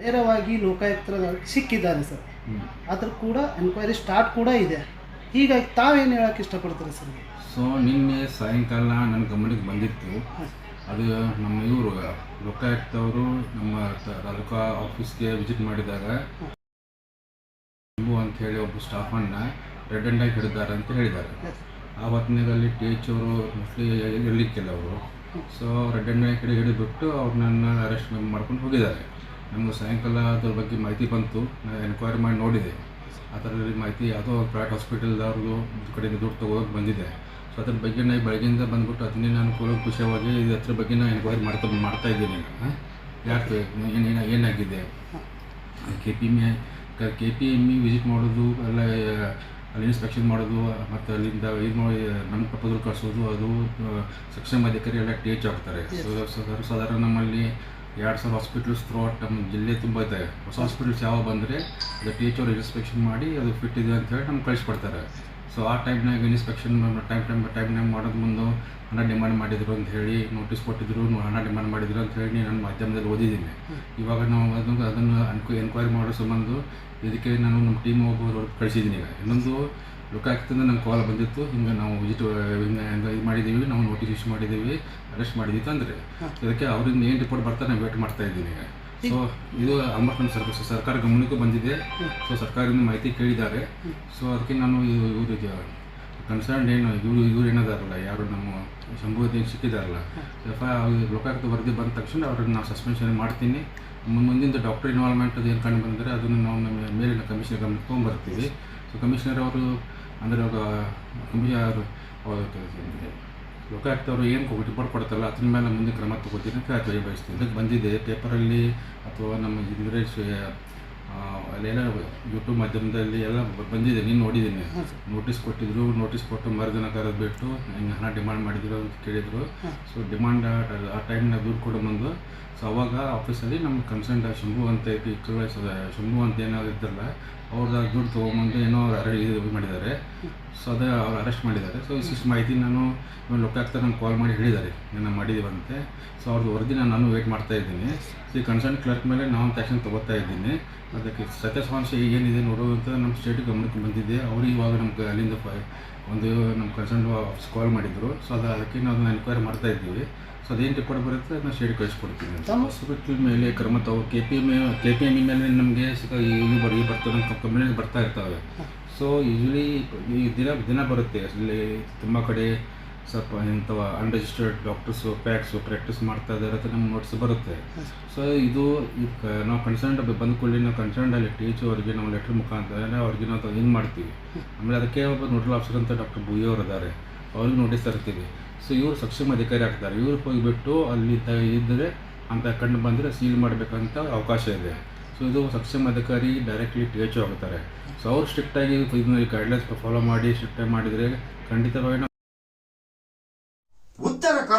ನೇರವಾಗಿ ಲೋಕಾಯುಕ್ತರ ಸಿಕ್ಕಿದ್ದಾರೆ ಸರ್. ಅದ್ರ ಕೂಡ ಎನ್ಕ್ವೈರಿ ಸ್ಟಾರ್ಟ್ ಕೂಡ ಇದೆ. ಹೀಗಾಗಿ ತಾವೇನು ಹೇಳಕ್ಕೆ ಇಷ್ಟಪಡ್ತಾರೆ ಸರ್? ಸೊ ನಿನ್ನೆ ಸಾಯಂಕಾಲ ನನ್ನ ಗಮನಕ್ಕೆ ಬಂದಿತ್ತು. ಅದು ನಮ್ಮ ಇವರು ಲೋಕಾಯುಕ್ತವರು ನಮ್ಮ ತಾಲೂಕಾ ಆಫೀಸ್ಗೆ ವಿಸಿಟ್ ಮಾಡಿದಾಗ ಅಂತ ಹೇಳಿ ಒಬ್ಬ ಸ್ಟಾಫನ್ನು ರೆಡ್ ಅಂಡ್ ಆಗಿ ಹಿಡಿದಾರೆ ಅಂತ ಹೇಳಿದ್ದಾರೆ. ಆ ಹೊತ್ತಿನಲ್ಲಿ ಟೀಚರು ಮೋಸ್ಟ್ಲಿ ಇರಲಿಕ್ಕಿಲ್ಲ ಅವರು. ಸೊ ರೆಡ್ ಆ್ಯಂಡ್ ಕಡೆ ಹಿಡಿದುಬಿಟ್ಟು ಅವ್ರು ನನ್ನ ಅರೆಸ್ಟ್ ಮಾಡ್ಕೊಂಡು ಹೋಗಿದ್ದಾರೆ. ನಮಗೆ ಸಾಯಂಕಾಲ ಅದ್ರ ಬಗ್ಗೆ ಮಾಹಿತಿ ಬಂತು. ನಾನು ಎನ್ಕ್ವೈರಿ ಮಾಡಿ ನೋಡಿದೆ. ಅದರಲ್ಲಿ ಮಾಹಿತಿ ಯಾವುದೋ ಪ್ರೈವೇಟ್ ಹಾಸ್ಪಿಟಲ್ದವ್ರದ್ದು ಕಡೆಯಿಂದ ದುಡ್ಡು ತಗೋಕೆ ಬಂದಿದೆ. ಸೊ ಅದ್ರ ಬಗ್ಗೆ ನಾನು ಬೆಳಗ್ಗೆಯಿಂದ ಬಂದುಬಿಟ್ಟು ಅದನ್ನೇ ನಾನು ಕೂಡ ಖುಷಿಯಾಗಿ ಅದ್ರ ಬಗ್ಗೆ ನಾನು ಎನ್ಕ್ವೈರಿ ಮಾಡ್ತಾ ಮಾಡ್ತಾ ಇದ್ದೀನಿ. ಯಾಕೆ? ಏನೇನು ಏನಾಗಿದೆ? K P M K P M E visit ಮಾಡೋದು ಎಲ್ಲ ಅಲ್ಲಿ ಇನ್ಸ್ಪೆಕ್ಷನ್ ಮಾಡೋದು ಮತ್ತು ಅಲ್ಲಿಂದ ಇದು ಮಾಡಿ ನಮ್ಮ ಪ್ರಪೋಸಲ್ ಕಳಿಸೋದು ಅದು ಸಕ್ಷಮ ಅಧಿಕಾರಿ ಎಲ್ಲ ಟೇಚ್ ಆಗ್ತಾರೆ. ಸಾಧಾರಣ ನಮ್ಮಲ್ಲಿ ಎರಡು ಸಾವಿರ ಹಾಸ್ಪಿಟಲ್ಸ್ ಥ್ರೂಔಟ್ ನಮ್ಮ ಜಿಲ್ಲೆ ತುಂಬ ಇದೆ. ಹೊಸ ಹಾಸ್ಪಿಟಲ್ಸ್ ಯಾವ ಬಂದರೆ ಅದು ಟೀಚರ್ ಅವ್ರು ಇನ್ಸ್ಪೆಕ್ಷನ್ ಮಾಡಿ ಅದು ಫಿಟ್ ಇದೆ ಅಂತ ಹೇಳಿ ನಮ್ಗೆ ಕಳಿಸ್ಕೊಡ್ತಾರೆ ಸೊ ಆ ಟೈಮ್ನಾಗ ಇನ್ಸ್ಪೆಕ್ಷನ್ ಟೈಮ್ ಟೈಮ್ ಟೈಮ್ನಾಗ ಮಾಡೋದು ಮುಂದೆ ಹಣ ಡಿಮಾಂಡ್ ಮಾಡಿದ್ರು ಅಂತ ಹೇಳಿ ನೋಟಿಸ್ ಕೊಟ್ಟಿದ್ರು ಹಣ ಡಿಮಾಂಡ್ ಮಾಡಿದ್ರು ಅಂತ ಹೇಳಿ ನಾನು ಮಾಧ್ಯಮದಲ್ಲಿ ಓದಿದ್ದೀನಿ. ಇವಾಗ ನಾವು ಅದನ್ನು ಅದನ್ನು ಅನ್ಕೊ ಎನ್ಕ್ವೈರಿ ಮಾಡೋ ಸಂಬಂಧ ಇದಕ್ಕೆ ನಾನು ನಮ್ಮ ಟೀಮ್ ಒಬ್ಬರು ಕಳಿಸಿದ್ದೀನಿ ಈಗ. ಇನ್ನೊಂದು ಲೋಕಾಯುಕ್ತದಿಂದ ನಂಗೆ ಕಾಲ್ ಬಂದಿತ್ತು. ಹಿಂಗೆ ನಾವು ವಿಸಿಟ್ ಹಿಂಗೆ ಹಿಂಗೆ ಇದು ಮಾಡಿದ್ದೀವಿ ನಾವು ನೋಟಿಸ್ ಇಶ್ಯೂ ಮಾಡಿದ್ದೀವಿ ಅರೆಸ್ಟ್ ಮಾಡಿದ್ದೀವಿ ಅಂದರೆ ಇದಕ್ಕೆ ಅವರಿಂದ ಏನು ರಿಪೋರ್ಟ್ ಬರ್ತಾರೆ ನಾನು ವೇಟ್ ಮಾಡ್ತಾ ಇದ್ದೀನಿ ಈಗ. ಸೊ ಇದು ಅಂಬರ್ಕಂಡ್ ನಮ್ಮ ಸರ್ಕಾರ ಗಮನಕ್ಕೂ ಬಂದಿದೆ. ಸೊ ಸರ್ಕಾರದಿಂದ ಮಾಹಿತಿ ಕೇಳಿದ್ದಾರೆ. ಸೊ ಅದಕ್ಕೆ ನಾನು ಇವರಿಗೆ ಕನ್ಸರ್ನ್ ಏನು, ಇವರು ಇವ್ರು ಏನದಾರಲ್ಲ, ಯಾರು ನಮ್ಮ ಶಂಭುವತಿ ಸಿಕ್ಕಿದಾರಲ್ಲ. ಎಫ್ ಐ ಲೋಕಾಯುಕ್ತ ವರದಿ ಬಂದ ತಕ್ಷಣ ಅವ್ರಿಗೆ ನಾವು ಸಸ್ಪೆನ್ಷನ್ ಮಾಡ್ತೀನಿ. ಮುಂದಿನ ಡಾಕ್ಟರ್ ಇನ್ವಾಲ್ವ್ಮೆಂಟ್ ಏನು ಕಂಡು ಬಂದರೆ ಅದನ್ನು ನಾವು ನಮ್ಮ ಮೇಲಿನ ಕಮಿಷನರ್ ಗಮನಕ್ಕೆ ತೊಗೊಂಡ್ಬರ್ತೀವಿ ಸೊ ಕಮಿಷನರ್ ಅವರು ಅಂದರೆ ಅವಾಗ ಕಮಿಷನರ್ ಲೋಕಾಯುಕ್ತವರು ಏನು ರಿಪೋರ್ಟ್ ಕೊಡ್ತಾರಲ್ಲ, ಅದ್ರ ಮೇಲೆ ಮುಂದೆ ಕ್ರಮ ತಗೋತೀನಿ ಹೇಳಿ ಬಯಸ್ತೀನಿ ಇದಕ್ಕೆ ಬಂದಿದೆ ಪೇಪರಲ್ಲಿ, ಅಥವಾ ನಮ್ಮ ಇದ್ರೆ ಅಲ್ಲೆಲ್ಲ ಯೂಟ್ಯೂಬ್ ಮಾಧ್ಯಮದಲ್ಲಿ ಎಲ್ಲ ಬಂದಿದೆ ನೀನು ನೋಡಿದ್ದೀನಿ ನೋಟಿಸ್ ಕೊಟ್ಟಿದ್ರು ನೋಟಿಸ್ ಕೊಟ್ಟು ಮರುದಿನ ಕರೆದು ಬಿಟ್ಟು ಹಿಂಗೆ ಹಣ ಡಿಮಾಂಡ್ ಮಾಡಿದ್ರು ಅಂತ ಕೇಳಿದರು. ಸೊ ಡಿಮಾಂಡ್ ಆ ಟೈಮ್ನಾಗ ದುಡ್ಡು ಕೊಡೋ ಬಂದು ಸೊ ಅವಾಗ ಆಫೀಸಲ್ಲಿ ನಮ್ಮ ಕನ್ಸರ್ನ್ ಶಂಭು ಅಂತ ಇಕ್ಕಳ ಶಂಭು ಅಂತ ಏನಾದ್ರು ಇದ್ದಲ್ಲ ಅವ್ರದ್ದು ದುಡ್ಡು ತೊಗೊಂಬಂದು ಏನೋ ಅರೆ ಇದು ಮಾಡಿದ್ದಾರೆ. ಸೊ ಅದೇ ಅವ್ರು ಅರೆಸ್ಟ್ ಮಾಡಿದ್ದಾರೆ. ಸೊ ಇಷ್ಟು ಮಾಹಿತಿ ನಾನು ಇವಾಗ ಲೋಕಾಯುಕ್ತ ನಂಗೆ ಕಾಲ್ ಮಾಡಿ ಹೇಳಿದ್ದಾರೆ ನಾನು ಮಾಡಿದ್ದೀವಂತೆ ಸೊ ಅವ್ರದ್ದು ವರದಿನ ನಾನು ವೇಟ್ ಮಾಡ್ತಾ ಇದ್ದೀನಿ. ಈ ಕನ್ಸರ್ನ್ ಕ್ಲರ್ಕ್ ಮೇಲೆ ನಾನು ಆ್ಯಕ್ಷನ್ ತೊಗೋತಾ ಇದ್ದೀನಿ. ಅದಕ್ಕೆ ಸತ್ಯಸ್ವಾಂಶ ಏನಿದೆ ನೋಡುವಂತ ನಮ್ಮ ಸ್ಟೇಟ್ ಗಮನಕ್ಕೆ ಬಂದಿದೆ. ಅವರು ಇವಾಗ ನಮ್ಗೆ ಅಲ್ಲಿಂದ ಫೈ ಒಂದು ನಮ್ಮ ಕನ್ಸರ್ನ್ ಆಫೀಸ್ ಕಾಲ್ ಮಾಡಿದ್ರು. ಸೊ ಅದು ಅದಕ್ಕೆ ನಾವು ಎನ್ಕ್ವೈರಿ ಮಾಡ್ತಾ ಇದ್ದೀವಿ. ಸೊ ಅದೇನು ರಿಪೋರ್ಟ್ ಬರುತ್ತೆ ಅದನ್ನ ಸ್ಟೇಟ್ ಕಳಿಸ್ಕೊಡ್ತೀನಿ ಹಾಸ್ಪಿಟಲ್ ಮೇಲೆ ಕ್ರಮ ತಗೋ K P M K P M ಮೇಲೆ ನಮಗೆ ಇವು ಬರೀ ನಮ್ಮ ಕಂಪ್ಲೇಂಟ್ ಬರ್ತಾ ಇರ್ತವೆ. ಸೊ ಯೂಶ್ವಲಿ ಈ ದಿನ ದಿನ ಬರುತ್ತೆ. ಅಲ್ಲಿ ತುಂಬ ಕಡೆ ಸ್ವಲ್ಪ ಇಂಥವ ಅನ್ರಿಜಿಸ್ಟರ್ಡ್ ಡಾಕ್ಟರ್ಸು ಪ್ಯಾಕ್ಸು ಪ್ರಾಕ್ಟೀಸ್ ಮಾಡ್ತಾ ಇದ್ದಾರೆ ಅಂತ ನಮ್ಗೆ ನೋಟ್ಸ್ ಬರುತ್ತೆ. ಸೊ ಇದು ನಾವು ಕನ್ಸರ್ನ್ ಬಂದ ನಾವು ಕನ್ಸರ್ನ್ ಅಲ್ಲಿ ಟೀಚ್ ಅವರಿಗೆ ನಾವು ಲೆಟ್ರ್ ಮುಖಾಂತರ ಅವ್ರಿಗೆ ನಾವು ಇದು ಮಾಡ್ತೀವಿ? ಆಮೇಲೆ ಅದಕ್ಕೆ ಒಬ್ಬ ನೋಡಲ್ ಆಫೀಸರ್ ಅಂತ ಡಾಕ್ಟರ್ ಭೂಯವ್ರು ಇದ್ದಾರೆ. ಅವ್ರಿಗೆ ನೋಟಿಸ್ ತರ್ತೀವಿ. ಸೊ ಇವರು ಸಕ್ಷಮ ಅಧಿಕಾರಿ ಆಗ್ತಾರೆ. ಇವ್ರು ಹೋಗಿಬಿಟ್ಟು ಅಲ್ಲಿ ಇದ್ದರೆ ಅಂತ ಕಂಡು ಬಂದರೆ ಸೀಲ್ ಮಾಡಬೇಕಂತ ಅವಕಾಶ ಇದೆ. ಸೊ ಇದು ಸಕ್ಷಮ ಅಧಿಕಾರಿ ಡೈರೆಕ್ಟ್ಲಿ ಟಿ ಎಚ್ ಆಗುತ್ತಾರೆ ಸೊ ಅವ್ರು ಸ್ಟ್ರಿಕ್ಟಾಗಿ ಇದನ್ನ ಗೈಡ್ಲೈನ್ಸ್ ಫಾಲೋ ಮಾಡಿ ಸ್ಟ್ರಿಕ್ಟಾಗಿ ಮಾಡಿದರೆ ಖಂಡಿತವಾಗಿ